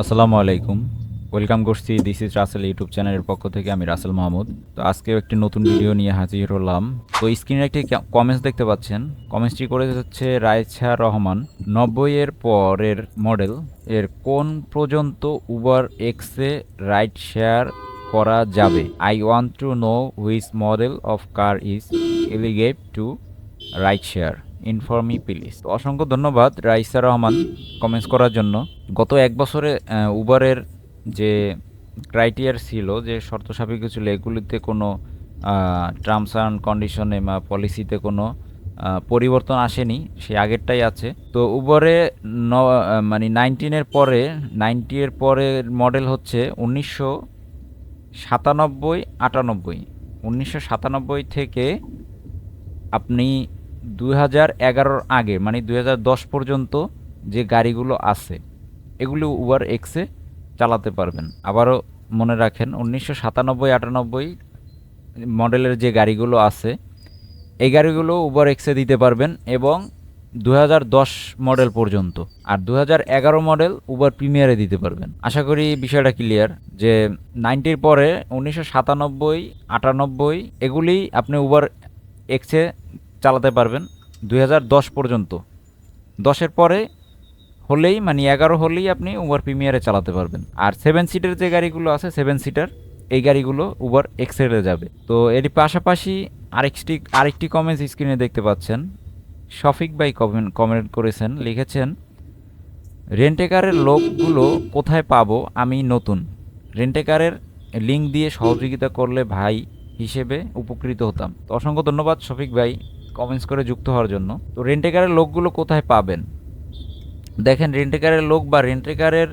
আসসালামু আলাইকুম। ওয়েলকাম করছি দিস ইজ রাসেল ইউটিউব চ্যানেলের পক্ষ থেকে, আমি রাসেল মাহমুদ। তো আজকেও একটি নতুন ভিডিও নিয়ে হাজির হলাম। তো স্ক্রিনে একটি কমেন্টস দেখতে পাচ্ছেন। কমেন্টসটি করে হচ্ছে রায়ছা রহমান। নব্বই এর পরের মডেল এর কোন পর্যন্ত উবার এক্সে রাইড শেয়ার করা যাবে? I want to know which model of car is এলিগেট to ride share inform me please তো অসংখ্য ধন্যবাদ রাইসা রহমান কমেন্টস করার জন্য। গত এক বছরে উবারের যে ক্রাইটেরিয়ার ছিল যে শর্ত সাপেক্ষ ছিল এগুলিতে কোনো টার্মস অ্যান্ড কন্ডিশনে বা পলিসিতে কোনো পরিবর্তন আসেনি সে আগেরটাই আছে। তো উবরে ন মানে নাইনটিনের পরে নাইনটি এর পরের মডেল হচ্ছে উনিশশো সাতানব্বই আটানব্বই। উনিশশো সাতানব্বই থেকে আপনি দুই হাজার এগারোর আগে মানে দুই হাজার দশ পর্যন্ত যে গাড়িগুলো আছে, এগুলো উবার এক্সে চালাতে পারবেন। আবারও মনে রাখেন, উনিশশো সাতানব্বই আটানব্বই মডেলের যে গাড়িগুলো আছে, এই গাড়িগুলো উবার এক্সে দিতে পারবেন এবং দু মডেল পর্যন্ত, আর দু মডেল উবার প্রিমিয়ারে দিতে পারবেন। আশা করি বিষয়টা ক্লিয়ার যে নাইনটির পরে উনিশশো সাতানব্বই আটানব্বই, এগুলি আপনি উবার এক্সে চালাতে পারবেন দুই পর্যন্ত। দশের পরে হলেই মানে এগারো হলেই আপনি উবার প্রিমিয়ারে চালাতে পারবেন। আর সেভেন সিটের যে গাড়িগুলো আছে সেভেন সিটার এই গাড়িগুলো উবার এক্সেলে যাবে। তো এর পাশাপাশি আরেকটি আরেকটি কমেন্টস স্ক্রিনে দেখতে পাচ্ছেন। শফিক ভাই কমেন্ট কমেন্ট করেছেন, লিখেছেন, রেন্টেকারের লোকগুলো কোথায় পাবো? আমি নতুন। রেন্টেকারের লিঙ্ক দিয়ে সহযোগিতা করলে ভাই হিসেবে উপকৃত হতাম। তো অসংখ্য ধন্যবাদ শফিক ভাই। কমেন্টস করে যুক্ত হওয়ার জন্য। তো রেন্টেকারের লোকগুলো কোথায় পাবেন? দেখেন, রেন্টেকারের লোক বা রেন্টেকারের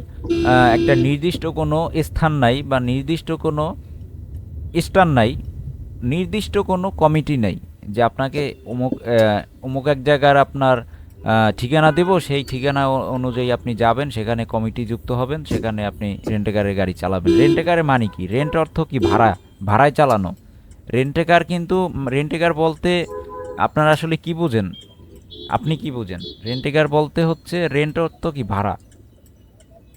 একটা নির্দিষ্ট কোনো স্থান নাই বা নির্দিষ্ট কোনো স্টান নাই, নির্দিষ্ট কোনো কমিটি নাই যে আপনাকে অমুক অমুক এক জায়গার আপনার ঠিকানা দেব, সেই ঠিকানা অনুযায়ী আপনি যাবেন, সেখানে কমিটি যুক্ত হবেন, সেখানে আপনি রেন্টেকারের গাড়ি চালাবেন। রেন্টেকারের মানে কি? রেন্ট অর্থ কি? ভাড়া, ভাড়ায় চালানো। রেন্টেকার কিন্তু, রেন্টেকার বলতে আপনারা আসলে কি বুঝেন? আপনি কি বুঝেন? রেন্টেকার বলতে হচ্ছে রেন্ট অর্থ কি ভাড়া?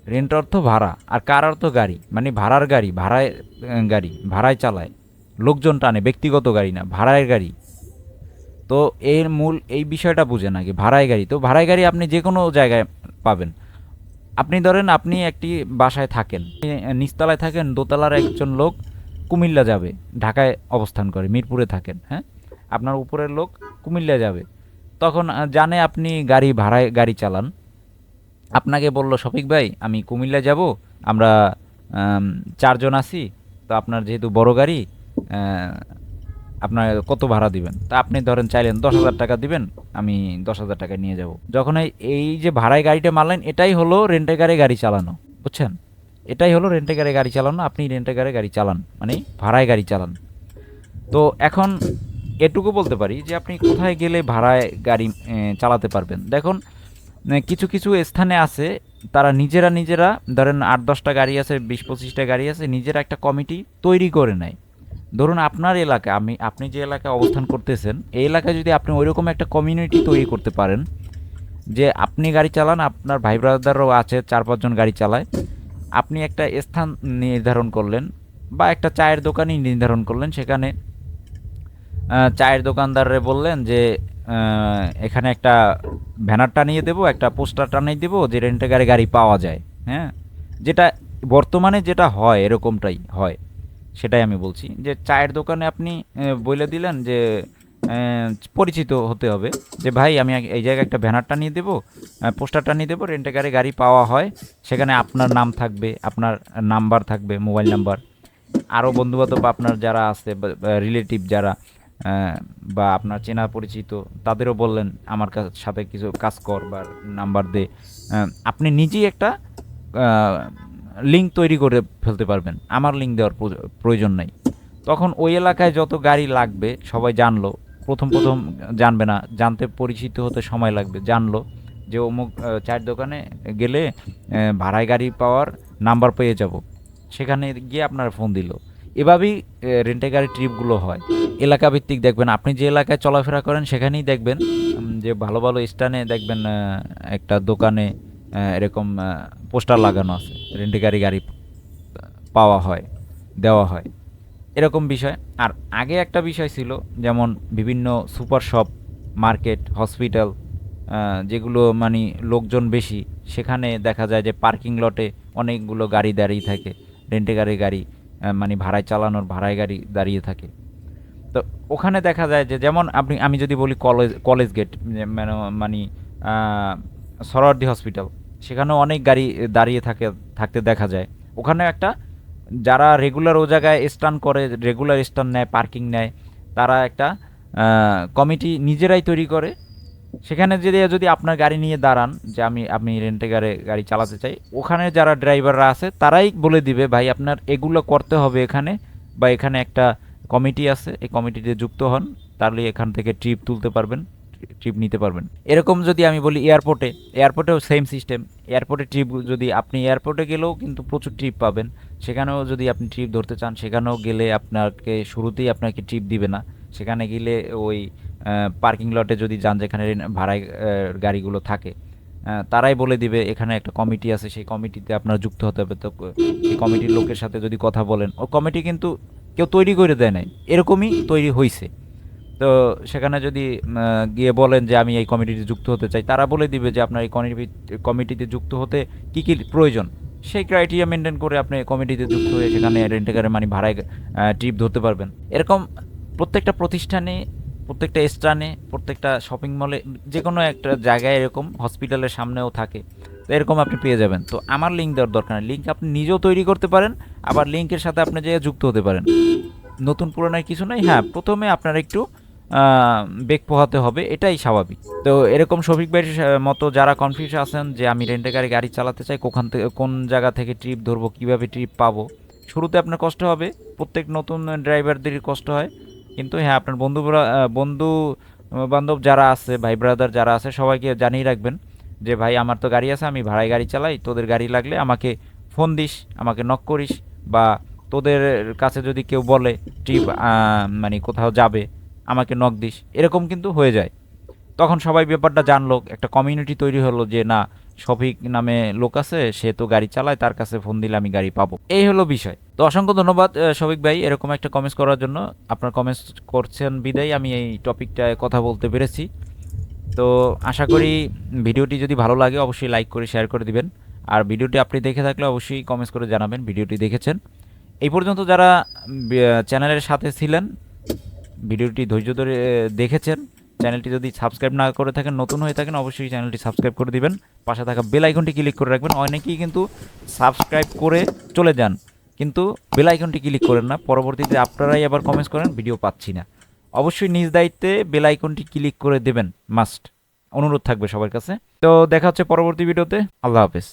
রেন্ট অর্থ ভাড়া। আর কার অর্থ গাড়ি? মানে ভাড়ার গাড়ি, ভাড়ায় গাড়ি, ভাড়ায় চালায়। লোকজন টানে, ব্যক্তিগত গাড়ি না, ভাড়ায় গাড়ি। তো এর মূল, এই বিষয়টা বুঝেন আগে, ভাড়ায় গাড়ি। তো ভাড়ায় গাড়ি আপনি যে কোনো জায়গায় পাবেন। আপনি ধরেন আপনি একটি বাসায় থাকেন নিচতলায় থাকেন, দোতলার একজন লোক কুমিল্লা যাবে, ঢাকায় অবস্থান করে, মিরপুরে থাকেন হ্যাঁ? আপনার উপরের লোক কুমিল্লা যাবে। তখন জানে আপনি গাড়ি ভাড়ায় গাড়ি চালান। আপনাকে বলল, শফিক ভাই, আমি কুমিল্লা যাব, আমরা চারজন আছি, তো আপনার যেহেতু বড় গাড়ি আপনার কত ভাড়া দিবেন? তা আপনি ধরেন চাইলেন দশ হাজার টাকা দিবেন, আমি দশ হাজার টাকা নিয়ে যাব। যখন এই- যে ভাড়ায় গাড়িটা মারলেন, এটাই হলো রেন্টে গাড়ি গাড়ি চালানো, বুঝছেন? এটাই হলো রেন্টে গাড়ি গাড়ি চালানো, আপনি রেন্টে গাড়ি গাড়ি চালান মানে ভাড়ায় গাড়ি চালান। তো এখন এটুকু বলতে পারি যে আপনি কোথায় গেলে ভাড়ায় গাড়ি চালাতে পারবেন। দেখুন কিছু কিছু স্থানে আছে, তারা নিজেরা নিজেরা, ধরেন আট, দশটা গাড়ি আছে, বিশ, পঁচিশটা গাড়ি আছে, নিজেরা একটা কমিটি তৈরি করে নেয়। ধরুন আপনার এলাকা, আমি, আপনি যে এলাকায় অবস্থান করতেছেন, এই এলাকায় যদি আপনি ওইরকম একটা কমিউনিটি তৈরি করতে পারেন, যে আপনি গাড়ি চালান, আপনার ভাই ব্রাদারও আছে, চার পাঁচজন গাড়ি চালায়, আপনি একটা স্থান নির্ধারণ করলেন বা একটা চায়ের দোকানই নির্ধারণ করলেন, সেখানে চায়ের দোকানদাররে বললেন যে এখানে একটা ব্যানার টানিয়ে দেবো, একটা পোস্টার টানিয়ে দেবো, যে রেন্টে গাড়ি পাওয়া যায়। হ্যাঁ? যেটা বর্তমানে যেটা হয়, এরকমটাই হয়। সেটাই আমি বলছি। যে চায়ের দোকানে আপনি বলে দিলেন যে পরিচিত হতে হবে। যে ভাই, আমি এই জায়গায় একটা ব্যানার টানিয়ে দেবো পোস্টার টানিয়ে দেবো, রেন্টে গাড়ি গাড়ি পাওয়া হয়। সেখানে আপনার নাম থাকবে, আপনার নাম্বার থাকবে, মোবাইল নাম্বার। আরও বন্ধুবান্ধব আপনার যারা আছে রিলেটিভ যারা বা আপনার চেনা পরিচিত, তাদেরও বললেন, আমার সাথে কিছু কাজ কর বা নাম্বার দে। আপনি নিজেই একটা লিঙ্ক তৈরি করে ফেলতে পারবেন। আমার লিঙ্ক দেওয়ার প্রয়ো- প্রয়োজন নাই। তখন ওই এলাকায় যত গাড়ি লাগবে, সবাই জানলো। প্রথম প্রথম জানবে না। জানতে পরিচিত হতে সময় লাগবে। জানলো যে অমুক চায়ের দোকানে গেলে ভাড়ায় গাড়ি পাওয়ার নাম্বার পেয়ে যাব। সেখানে গিয়ে আপনার ফোন দিল। এভাবেই রেন্টে গাড়ি ট্রিপগুলো হয়। এলাকা ভিত্তিক দেখবেন। আপনি যে এলাকায় চলাফেরা করেন, সেখানেই দেখবেন যে ভালো ভালো স্থানে দেখবেন একটা দোকানে এরকম পোস্টার লাগানো আছে। রেন্টে গাড়ি গাড়ি পাওয়া হয়, দেওয়া হয়। এরকম বিষয়। আর আগে একটা বিষয় ছিল, যেমন বিভিন্ন সুপার শপ, মার্কেট, হসপিটাল যেগুলো মানে লোকজন বেশি, সেখানে দেখা যায় যে পার্কিং লটে অনেকগুলো গাড়ি দাঁড়িয়ে থাকে। রেন্টে গাড়ি গাড়ি মানে ভাড়ায় চালানোর ভাড়ায় গাড়ি দাঁড়িয়ে থাকে। তো ওখানে দেখা যায় যে যেমন আপনি আমি যদি বলি কলেজ কলেজ গেট মানে মানে আহ, সরোয়ার্দি হসপিটাল সেখানেও অনেক গাড়ি দাঁড়িয়ে থাকে থাকতে দেখা যায়। ওখানে একটা যারা রেগুলার ও জায়গায় স্টান করে রেগুলার স্টান নেয় পার্কিং নেয় তারা একটা কমিটি নিজেরাই তৈরি করে। সেখানে যদি যদি আপনার গাড়ি নিয়ে দাঁড়ান যে আমি আমি রেন্টে গাড়ি গাড়ি চালাতে চাই ওখানে যারা ড্রাইভাররা আছে তারাই বলে দিবে ভাই আপনার এগুলো করতে হবে এখানে বা এখানে একটা কমিটি আছে, এই কমিটিতে যুক্ত হন, তাহলে এখান থেকে ট্রিপ তুলতে পারবেন, ট্রিপ নিতে পারবেন। এরকম যদি আমি বলি এয়ারপোর্টে, এয়ারপোর্টেও সেম সিস্টেম এয়ারপোর্টে ট্রিপ যদি আপনি এয়ারপোর্টে গেলেও কিন্তু প্রচুর ট্রিপ পাবেন, সেখানেও যদি আপনি ট্রিপ ধরতে চান, সেখানেও গেলে আপনাকে শুরুতেই আপনাকে ট্রিপ দিবে না। সেখানে গেলে ওই পার্কিং লটে যদি যান, যেখানে ভাড়ায় গাড়িগুলো থাকে তারাই বলে দিবে, এখানে একটা কমিটি আছে, সেই কমিটিতে আপনার যুক্ত হতে হবে। তো কমিটির লোকের সাথে যদি কথা বলেন, ও কমিটি কিন্তু কেউ তৈরি করে দেয় নাই। এরকমই তৈরি হয়েছে তো সেখানে যদি গিয়ে বলেন যে আমি এই কমিটিতে যুক্ত হতে চাই, তারা বলে দিবে যে আপনার এই কমিটিতে যুক্ত হতে কি কি প্রয়োজন? সেই ক্রাইটেরিয়া মেনটেন করে আপনি কমিটিতে যুক্ত হয়ে সেখানে রেন্টেকারে মানে ভাড়ায় ট্রিপ ধরতে পারবেন। এরকম প্রত্যেকটা প্রতিষ্ঠানে, প্রত্যেকটা স্থানে, প্রত্যেকটা শপিং মলে যে কোনো একটা জায়গায় এরকম হসপিটালের সামনেও থাকে। তো এরকম আপনি পেয়ে যাবেন। তো আমার লিঙ্ক দেওয়ার দরকার নেই। লিঙ্ক আপনি নিজেও তৈরি করতে পারেন, আবার লিঙ্কের সাথে আপনি যে যুক্ত হতে পারেন। নতুন পুরোনায় কিছু নাই? হ্যাঁ প্রথমে আপনার একটু বেগ পোহাতে হবে, এটাই স্বাভাবিক। তো এরকম শফিক ভাইয়ের মতো যারা কনফিউজ আছেন যে আমি রেন্টে গাড়ি গাড়ি চালাতে চাই, কোখান থেকে কোন জায়গা থেকে ট্রিপ ধরবো, কীভাবে ট্রিপ পাবো, শুরুতে আপনার কষ্ট হবে। প্রত্যেক নতুন ড্রাইভারদেরই কষ্ট হয়। কিন্তু হ্যাঁ আপনার বন্ধু বন্ধু বান্ধব যারা আছে ভাই ব্রাদার যারা আছে, সবাইকে জানিয়ে রাখবেন। যে, ভাই, আমার তো গাড়ি আছে, আমি ভাড়ায় গাড়ি চালাই, তোদের গাড়ি লাগলে আমাকে ফোন দিস, আমাকে নক করিস বা তোদের কাছে যদি কেউ বলে ট্রিপ মানে কোথাও যাবে, আমাকে নক দিস। এরকম কিন্তু হয়ে যায়। তখন সবাই ব্যাপারটা জানলো, একটা কমিউনিটি তৈরি হলো যে, না, শফিক নামে লোক আছে, সে তো গাড়ি চালায়, তার কাছে ফোন দিলে আমি গাড়ি পাবো। এই হলো বিষয়। তো অসংখ্য ধন্যবাদ শফিক ভাই, এরকম একটা কমেন্টস করার জন্য। আপনার কমেন্টস করছেন বিদায়, আমি এই টপিকটায় কথা বলতে পেরেছি। তো আশা করি ভিডিওটি যদি ভালো লাগে, অবশ্যই লাইক করে শেয়ার করে দিবেন। আর ভিডিওটি আপনি দেখে থাকলে অবশ্যই কমেন্টস করে জানাবেন ভিডিওটি দেখেছেন। এই পর্যন্ত যারা চ্যানেলের সাথে ছিলেন, ভিডিওটি ধৈর্য ধরে দেখেছেন। চ্যানেলটি যদি সাবস্ক্রাইব না করে থাকেন, নতুন হয়ে থাকেন, অবশ্যই চ্যানেলটি সাবস্ক্রাইব করে দিবেন। পাশে থাকা বেল আইকনটি ক্লিক করে রাখবেন। অনেকেই কিন্তু সাবস্ক্রাইব করে চলে যান, কিন্তু বেল আইকনটি ক্লিক করেন না। পরবর্তীতে আপনারাই আবার কমেন্টস করেন ভিডিও পাচ্ছি না। অবশ্যই নিজ দায়িত্বে বেল আইকনটি ক্লিক করে দেবেন, মাস্ট। অনুরোধ থাকবে সবার কাছে। তো দেখা হচ্ছে পরবর্তী ভিডিওতে। আল্লাহ হাফেজ।